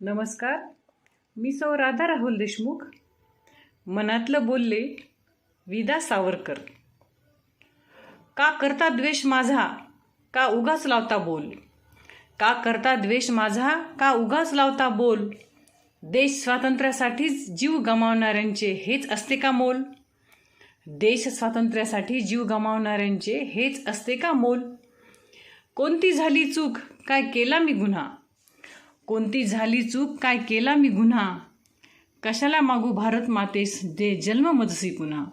नमस्कार. मी सौ राधा राहुल देशमुख. मनातलं बोलले विदा सावरकर. का करता द्वेष माझा का उगाच लावता बोल. का करता द्वेष माझा का उगाच लावता बोल. देश स्वातंत्र्यासाठीच जीव गमावणाऱ्यांचे हेच असते का मोल. देश स्वातंत्र्यासाठी जीव गमावणाऱ्यांचे हेच असते का मोल. कोणती झाली चूक काय केला मी गुन्हा. कोणती झाली चूक काय केला मी गुन्हा? कशाला मागू भारत मातेस दे जन्म मजसी पुन्हा?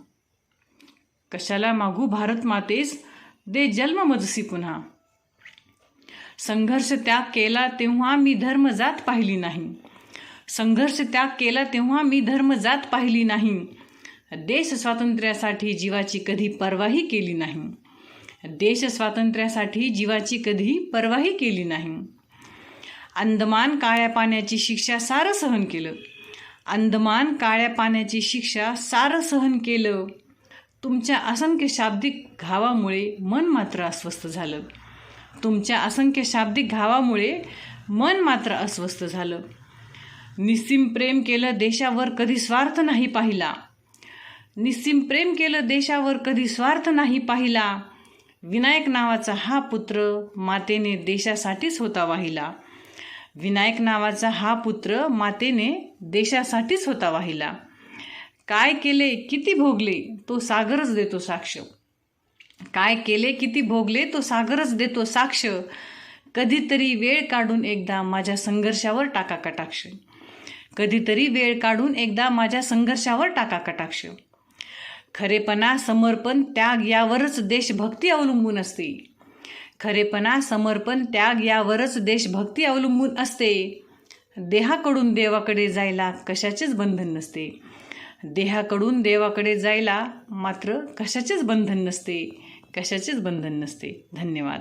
कशाला मागू भारत मातेस दे जन्म मजसी पुन्हा? संघर्ष त्याग केला तेव्हा मी धर्म जात पाहिली नाही. संघर्ष त्याग केला तेव्हा मी धर्म जात पाहिली नाही. देश स्वातंत्र्यासाठी जीवाची कधी पर्वाही केली नाही. देश स्वातंत्र्यासाठी जीवाची कधी पर्वाही केली नाही. अंदमान काळ्या पाण्याची शिक्षा सारं सहन केलं. अंदमान काळ्या पाण्याची शिक्षा सारं सहन केलं. तुमच्या असंख्य शाब्दिक घावामुळे मन मात्र अस्वस्थ झालं. तुमच्या असंख्य शाब्दिक घावामुळे मन मात्र अस्वस्थ झालं. निस्सीम प्रेम केलं देशावर कधी स्वार्थ नाही पाहिला. निस्सीम प्रेम केलं देशावर कधी स्वार्थ नाही पाहिला. विनायक नावाचा हा पुत्र मातेने देशासाठीच होता वाहिला. विनायक नावाचा हा पुत्र मातेने देशासाठीच होता वाहिला. काय केले किती भोगले तो सागरच देतो साक्ष. काय केले किती भोगले तो सागरच देतो साक्ष. कधीतरी वेळ काढून एकदा माझ्या संघर्षावर टाका कटाक्ष. कधीतरी वेळ काढून एकदा माझ्या संघर्षावर टाका कटाक्ष. खरेपणा समर्पण त्याग यावरच देशभक्ती अवलंबून असते. खरेपणा समर्पण त्याग यावरच देशभक्ती अवलंबून असते. देहाकडून देवाकडे जायला कशाचेच बंधन नसते. देहाकडून देवाकडे जायला मात्र कशाचेच बंधन नसते. कशाचेच बंधन नसते. धन्यवाद.